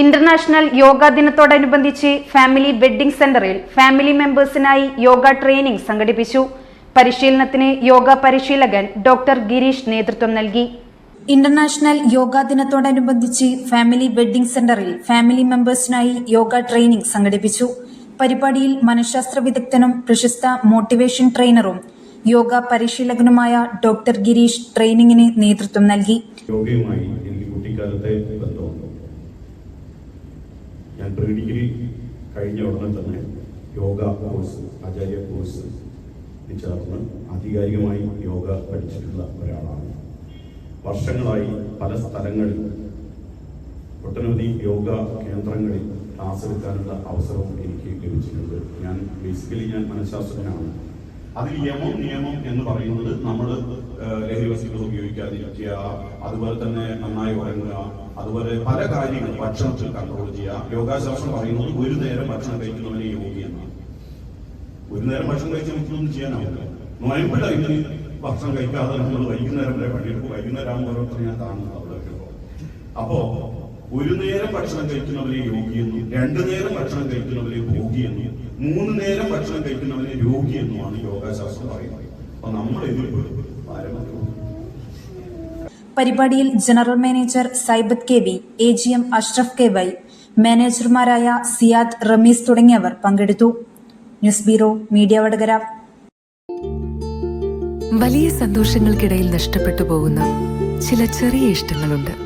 International yoga ദിനത്തോടനുബന്ധിച്ച് family wedding സെന്ററിൽ family മെമ്പേഴ്സിനായി യോഗ ട്രെയിനിംഗ് സംഘടിപ്പിച്ചു. പരിശീലനത്തിന് യോഗ പരിശീലകൻ ഡോക്ടർ ഗിരീഷ് നേതൃത്വം നൽകി. ഇന്റർനാഷണൽ യോഗാ ദിനത്തോടനുബന്ധിച്ച് ഫാമിലി വെഡ്ഡിംഗ് സെന്ററിൽ ഫാമിലി മെമ്പേഴ്സിനായി യോഗ ട്രെയിനിംഗ് സംഘടിപ്പിച്ചു. പരിപാടിയിൽ മനഃശാസ്ത്ര വിദഗ്ധനും പ്രശസ്ത മോട്ടിവേഷൻ ട്രെയിനറും യോഗ പരിശീലകനുമായ ഡോക്ടർ ഗിരീഷ് ട്രെയിനിങ്ങിന് നേതൃത്വം നൽകി. യോഗയുമായി എനിക്ക് കുട്ടിക്കാലത്തെ ബന്ധമുണ്ട്. ഞാൻ പ്രീ ഡിഗ്രി കഴിഞ്ഞ ഉടനെ തന്നെ യോഗ കോഴ്സ് ആചാര്യ കോഴ്സ് ചേർന്ന് ആധികാരികമായി യോഗ പഠിച്ചിട്ടുള്ള ഒരാളാണ്. വർഷങ്ങളായി പല സ്ഥലങ്ങളിൽ ഒട്ടനവധി യോഗ കേന്ദ്രങ്ങളിൽ ക്ലാസ് എടുക്കാനുള്ള അവസരവും എനിക്ക് ലഭിച്ചിട്ടുണ്ട്. ഞാൻ ബേസിക്കലി ഞാൻ മനഃശാസ്ത്രജ്ഞനാണ്. അതിൽ യമം നിയമം എന്ന് പറയുന്നത് നമ്മൾ ലഹരി വസ്തുക്കൾ ഉപയോഗിക്കാതിരിക്കുക അതുപോലെ തന്നെ നന്നായി ഉറങ്ങുക അതുപോലെ പല കാര്യങ്ങൾ ഭക്ഷണത്തിൽ കൺട്രോൾ ചെയ്യുക. യോഗാശാസ്ത്രം പറയുന്നത് ഒരു നേരം ഭക്ഷണം കഴിക്കുന്നവനെ യോഗി എന്നാണ്. ഒരു നേരം ഭക്ഷണം കഴിച്ച് നമുക്കൊന്നും ചെയ്യാനാവില്ല. നോയമ്പ് ടൈമിൽ ഭക്ഷണം കഴിക്കാതെ നമ്മൾ വൈകുന്നേരം വരെ പണിയെടുക്കും. വൈകുന്നേരം ആകുമ്പോൾ ഓരോരുത്തർ ഞാൻ കാണുന്നത് അവിടെ അപ്പോ ഒരു നേരം ഭക്ഷണം കഴിക്കുന്നവരെ യോഗിയെന്നും രണ്ടു നേരം ഭക്ഷണം കഴിക്കുന്നവരെ ഭോഗിയെന്നും മൂന്ന് നേരം ഭക്ഷണം കഴിക്കുന്നവരെ രോഗിയെന്നുമാണ് യോഗാശാസ്ത്രം പറയുന്നത്. അപ്പൊ നമ്മൾ ഇതിൽ പരിപാടിയിൽ general manager Saibath K V A G M Ashraf K Y മാനേജർമാരായ Siyad Ramees തുടങ്ങിയവർ പങ്കെടുത്തു. News bureau media Vadakara. വലിയ സന്തോഷങ്ങൾക്കിടയിൽ നഷ്ടപ്പെട്ടു പോകുന്ന ചില ചെറിയ ഇഷ്ടങ്ങളുണ്ട്.